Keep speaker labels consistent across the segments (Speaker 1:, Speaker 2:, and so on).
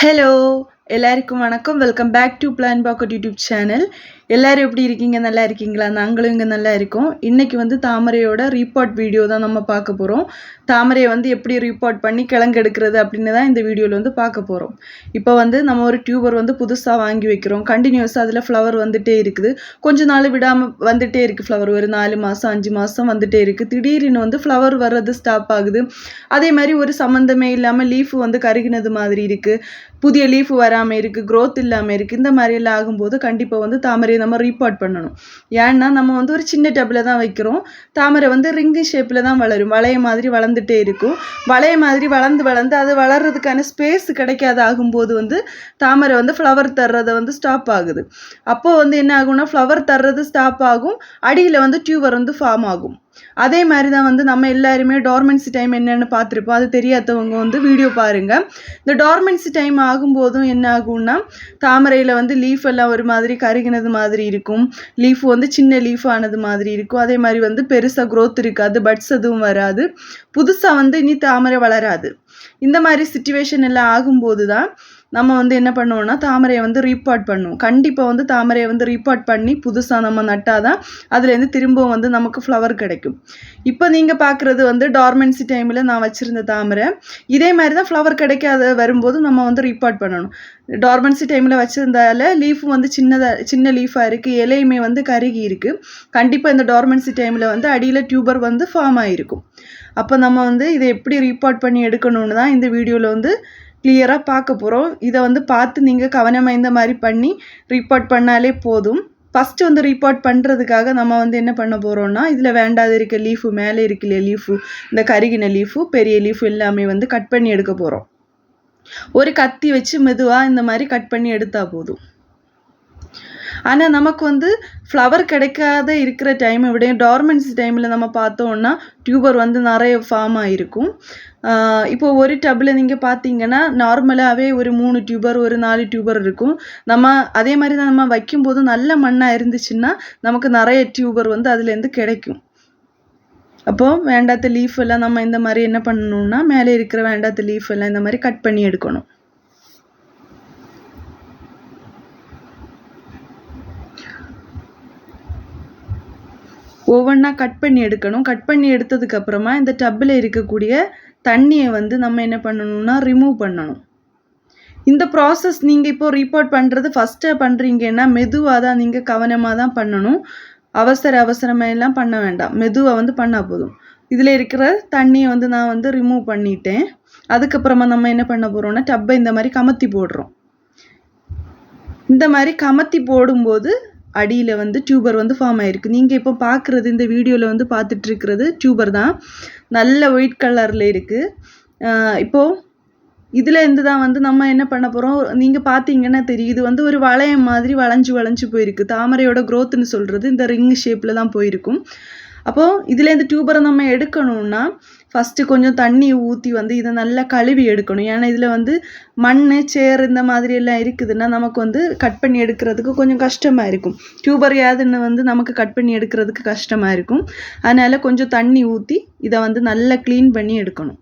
Speaker 1: Hello எல்லாருக்கும் வணக்கம் welcome back to plan pocket YouTube channel எல்லோரும் எப்படி இருக்கீங்க நல்லா இருக்கீங்களா நாங்களும் இங்கே நல்லா இருக்கோம் இன்றைக்கி வந்து தாமரையோட ரீபார்ட் வீடியோ தான் நம்ம பார்க்க போகிறோம் தாமரையை வந்து எப்படி ரீபார்ட் பண்ணி கிழங்கு எடுக்கிறது அப்படின்னு தான் இந்த வீடியோவில் வந்து பார்க்க போகிறோம் இப்போ வந்து நம்ம ஒரு டியூபர் வந்து புதுசாக வாங்கி வைக்கிறோம் கண்டினியூஸாக அதில் ஃப்ளவர் வந்துகிட்டே இருக்குது கொஞ்ச நாள் விடாமல் வந்துகிட்டே இருக்குது ஃப்ளவர் ஒரு நாலு மாதம் அஞ்சு மாதம் வந்துகிட்டே இருக்குது திடீர்னு வந்து ஃப்ளவர் வர்றது ஸ்டாப் ஆகுது அதே மாதிரி ஒரு சம்மந்தமே இல்லாமல் லீஃப் வந்து கருகினது மாதிரி இருக்குது புதிய லீஃப் வர வராமல் இருக்குது க்ரோத் இல்லாமல் இருக்குது இந்த மாதிரியெல்லாம் ஆகும்போது கண்டிப்பாக வந்து தாமரையை நம்ம ரீபார்ட் பண்ணணும் ஏன்னா நம்ம வந்து ஒரு சின்ன டப்பில் தான் வைக்கிறோம் தாமரை வந்து ரிங்கு ஷேப்பில் தான் வளரும் வளைய மாதிரி வளர்ந்துட்டே இருக்கும் வளைய மாதிரி வளர்ந்து வளர்ந்து அது வளர்கிறதுக்கான ஸ்பேஸ் கிடைக்காத ஆகும்போது வந்து தாமரை வந்து ஃப்ளவர் தர்றதை வந்து ஸ்டாப் ஆகுது அப்போது வந்து என்ன ஆகும்னா ஃப்ளவர் தர்றது ஸ்டாப் ஆகும் அடியில் வந்து டியூவர் வந்து ஃபார்ம் ஆகும் அதே மாதிரி தான் வந்து நம்ம எல்லாருமே டார்மென்சி டைம் என்னென்னு பார்த்துருப்போம் அது தெரியாதவங்க வந்து வீடியோ பாருங்கள் இந்த டார்மென்சி டைம் ஆகும்போதும் என்ன ஆகும்னா தாமரையில் வந்து லீஃப் எல்லாம் ஒரு மாதிரி கருகினது மாதிரி இருக்கும் லீஃப் வந்து சின்ன லீஃப் ஆனது மாதிரி இருக்கும் அதே மாதிரி வந்து பெருசாக க்ரோத் இருக்காது பட்ஸ் எதுவும் வராது புதுசாக வந்து இனி தாமரை வளராது இந்த மாதிரி சுச்சுவேஷன் எல்லாம் ஆகும்போது தான் நம்ம வந்து என்ன பண்ணுவோம்னா தாமரையை வந்து ரீபாட் பண்ணுவோம் கண்டிப்பாக வந்து தாமரையை வந்து ரீபாட் பண்ணி புதுசாக நம்ம நட்டால் தான் அதுலேருந்து திரும்பவும் வந்து நமக்கு ஃப்ளவர் கிடைக்கும் இப்போ நீங்கள் பார்க்குறது வந்து டார்மென்சி டைமில் நான் வச்சுருந்த தாமரை இதே மாதிரி தான் ஃப்ளவர் கிடைக்காத வரும்போது நம்ம வந்து ரீபாட் பண்ணணும் டார்மென்சி டைமில் வச்சுருந்தால லீஃபும் வந்து சின்னதாக சின்ன லீஃபாக இருக்குது இலையுமே வந்து கருகி இருக்குது கண்டிப்பாக இந்த டார்மென்சி டைமில் வந்து அடியில் டியூபர் வந்து ஃபார்ம் ஆகிருக்கும் அப்போ நம்ம வந்து இதை எப்படி ரீபாட் பண்ணி எடுக்கணும்னு தான் இந்த வீடியோவில் வந்து கிளியராக பார்க்க போகிறோம் இதை வந்து பார்த்து நீங்கள் கவனமாக இந்த மாதிரி பண்ணி ரிப்போர்ட் பண்ணாலே போதும் ஃபஸ்ட்டு வந்து ரிப்போர்ட் பண்ணுறதுக்காக நம்ம வந்து என்ன பண்ண போகிறோம்னா இதில் வேண்டாத இருக்க லீஃபு மேலே இருக்கலையே லீஃபு இந்த கருகின லீஃபு பெரிய லீஃப் எல்லாமே வந்து கட் பண்ணி எடுக்க போகிறோம் ஒரு கத்தி வச்சு மெதுவாக இந்த மாதிரி கட் பண்ணி எடுத்தால் போதும் ஆனால் நமக்கு வந்து ஃப்ளவர் கிடைக்காத இருக்கிற டைமை விட டார்மெண்ட்ஸ் டைமில் நம்ம பார்த்தோன்னா டியூபர் வந்து நிறைய ஃபார்ம் ஆகிருக்கும் இப்போ ஒரு டப்பில் நீங்கள் பார்த்தீங்கன்னா நார்மலாகவே ஒரு மூணு டியூபர் ஒரு நாலு டியூபர் இருக்கும் நம்ம அதே மாதிரி தான் நம்ம வைக்கும்போது நல்ல மண்ணாக இருந்துச்சுன்னா நமக்கு நிறைய டியூபர் வந்து அதுலேருந்து கிடைக்கும் அப்போது வேண்டாத்த லீஃப் எல்லாம் நம்ம இந்த மாதிரி என்ன பண்ணணும்னா மேலே இருக்கிற வேண்டாத்த லீஃப் எல்லாம் இந்த மாதிரி கட் பண்ணி எடுக்கணும் ஒவ்வொன்றா கட் பண்ணி எடுக்கணும் கட் பண்ணி எடுத்ததுக்கப்புறமா இந்த டப்பில் இருக்கக்கூடிய தண்ணியை வந்து நம்ம என்ன பண்ணணும்னா ரிமூவ் பண்ணணும் இந்த ப்ராசஸ் நீங்கள் இப்போது ரிப்போர்ட் பண்ணுறது ஃபஸ்ட்டு பண்ணுறீங்கன்னா மெதுவாக தான் நீங்கள் கவனமாக தான் பண்ணணும் அவசர அவசரமாக எல்லாம் பண்ண வேண்டாம் மெதுவாக வந்து பண்ணால் போதும் இதில் இருக்கிற தண்ணியை வந்து நான் வந்து ரிமூவ் பண்ணிட்டேன் அதுக்கப்புறமா நம்ம என்ன பண்ண போகிறோம்னா டப்பை இந்த மாதிரி கமத்தி போடுறோம் இந்த மாதிரி கமத்தி போடும்போது அடியில் வந்து டியூபர் வந்து ஃபார்ம் ஆகிருக்கு நீங்கள் இப்போ பார்க்குறது இந்த வீடியோவில் வந்து இருக்கிறது டியூபர் தான் நல்ல ஒயிட் கலரில் இருக்குது இப்போது இதில் இருந்து தான் வந்து நம்ம என்ன பண்ண போகிறோம் நீங்கள் பார்த்தீங்கன்னா தெரியும் இது வந்து ஒரு வளையம் மாதிரி வளைஞ்சு வளைஞ்சு போயிருக்கு தாமரையோட க்ரோத்னு சொல்கிறது இந்த ரிங் ஷேப்பில் தான் போயிருக்கும் அப்போது இதுலேருந்து டியூபரை நம்ம எடுக்கணும்னா ஃபஸ்ட்டு கொஞ்சம் தண்ணி ஊற்றி வந்து இதை நல்லா கழுவி எடுக்கணும் ஏன்னா இதில் வந்து மண் சேர் இந்த மாதிரி எல்லாம் இருக்குதுன்னா நமக்கு வந்து கட் பண்ணி எடுக்கிறதுக்கு கொஞ்சம் கஷ்டமாக இருக்கும் டியூபர் யாதுன்னு வந்து நமக்கு கட் பண்ணி எடுக்கிறதுக்கு கஷ்டமாக இருக்கும் அதனால் கொஞ்சம் தண்ணி ஊற்றி இதை வந்து நல்லா க்ளீன் பண்ணி எடுக்கணும்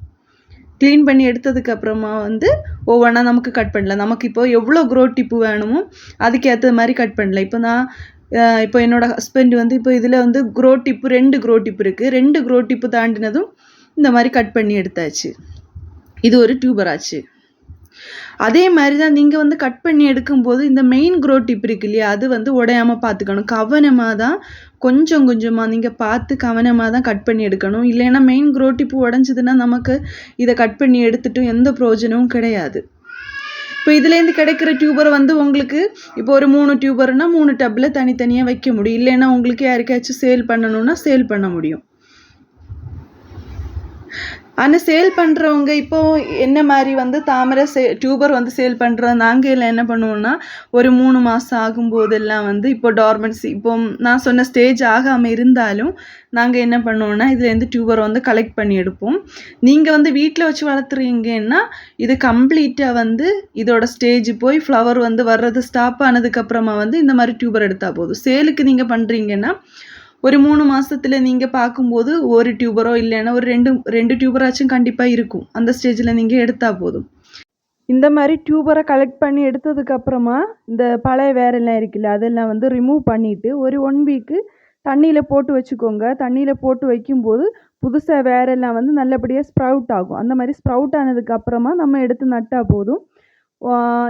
Speaker 1: க்ளீன் பண்ணி எடுத்ததுக்கப்புறமா வந்து ஒவ்வொன்றா நமக்கு கட் பண்ணலாம் நமக்கு இப்போ எவ்வளோ க்ரோ டிப்பு வேணுமோ அதுக்கேற்ற மாதிரி கட் பண்ணலாம் இப்போ நான் இப்போ என்னோடய ஹஸ்பண்ட் வந்து இப்போ இதில் வந்து க்ரோ டிப்பு ரெண்டு க்ரோ டிப்பு இருக்குது ரெண்டு க்ரோ டிப்பு தாண்டினதும் இந்த மாதிரி கட் பண்ணி எடுத்தாச்சு இது ஒரு டியூபர் ஆச்சு அதே மாதிரி தான் நீங்கள் வந்து கட் பண்ணி எடுக்கும்போது இந்த மெயின் க்ரோ டிப் இருக்கு இல்லையா அது வந்து உடையாமல் பார்த்துக்கணும் கவனமாக தான் கொஞ்சம் கொஞ்சமாக நீங்கள் பார்த்து கவனமாக தான் கட் பண்ணி எடுக்கணும் இல்லைன்னா மெயின் க்ரோ டிப்பு உடஞ்சிதுன்னா நமக்கு இதை கட் பண்ணி எடுத்துட்டும் எந்த பிரயோஜனமும் கிடையாது இப்போ இதுலேருந்து கிடைக்கிற டியூபர் வந்து உங்களுக்கு இப்போ ஒரு மூணு டியூபர்னால் மூணு டப்பில் தனித்தனியாக வைக்க முடியும் இல்லைன்னா உங்களுக்கு யாருக்காச்சும் சேல் பண்ணணுன்னா சேல் பண்ண முடியும் ஆனால் சேல் பண்ணுறவங்க இப்போது என்ன மாதிரி வந்து தாமரை சே டியூபர் வந்து சேல் பண்ணுற நாங்கள் எல்லாம் என்ன பண்ணுவோம்னா ஒரு மூணு மாதம் ஆகும்போதெல்லாம் வந்து இப்போ டார்மெண்ட்ஸி இப்போ நான் சொன்ன ஸ்டேஜ் ஆகாமல் இருந்தாலும் நாங்கள் என்ன பண்ணுவோம்னா இதுலேருந்து டியூபர் வந்து கலெக்ட் பண்ணி எடுப்போம் நீங்கள் வந்து வீட்டில் வச்சு வளர்த்துறீங்கன்னா இது கம்ப்ளீட்டாக வந்து இதோட ஸ்டேஜ் போய் ஃப்ளவர் வந்து வர்றது ஸ்டாப் ஆனதுக்கப்புறமா வந்து இந்த மாதிரி டியூபர் எடுத்தால் போதும் சேலுக்கு நீங்கள் பண்ணுறீங்கன்னா ஒரு மூணு மாதத்தில் நீங்கள் பார்க்கும்போது ஒரு டியூபரோ இல்லைன்னா ஒரு ரெண்டு ரெண்டு டியூபராச்சும் கண்டிப்பாக இருக்கும் அந்த ஸ்டேஜில் நீங்கள் எடுத்தால் போதும் இந்த மாதிரி டியூபரை கலெக்ட் பண்ணி எடுத்ததுக்கப்புறமா இந்த பழைய வேறெல்லாம் இருக்குல்ல அதெல்லாம் வந்து ரிமூவ் பண்ணிவிட்டு ஒரு ஒன் வீக்கு தண்ணியில் போட்டு வச்சுக்கோங்க தண்ணியில் போட்டு வைக்கும்போது புதுசாக வேறெல்லாம் வந்து நல்லபடியாக ஸ்ப்ரவுட் ஆகும் அந்த மாதிரி ஸ்ப்ரவுட் ஆனதுக்கப்புறமா நம்ம எடுத்து நட்டால் போதும்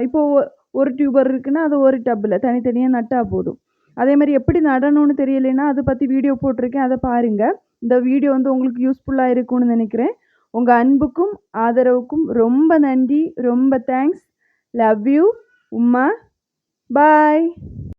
Speaker 1: இப்போது ஒரு டியூபர் இருக்குன்னா அது ஒரு டப்பில் தனித்தனியாக நட்டால் போதும் அதே மாதிரி எப்படி நடணும்னு தெரியலைன்னா அதை பற்றி வீடியோ போட்டிருக்கேன் அதை பாருங்கள் இந்த வீடியோ வந்து உங்களுக்கு யூஸ்ஃபுல்லாக இருக்கும்னு நினைக்கிறேன் உங்கள் அன்புக்கும் ஆதரவுக்கும் ரொம்ப நன்றி ரொம்ப thanks love you Uma bye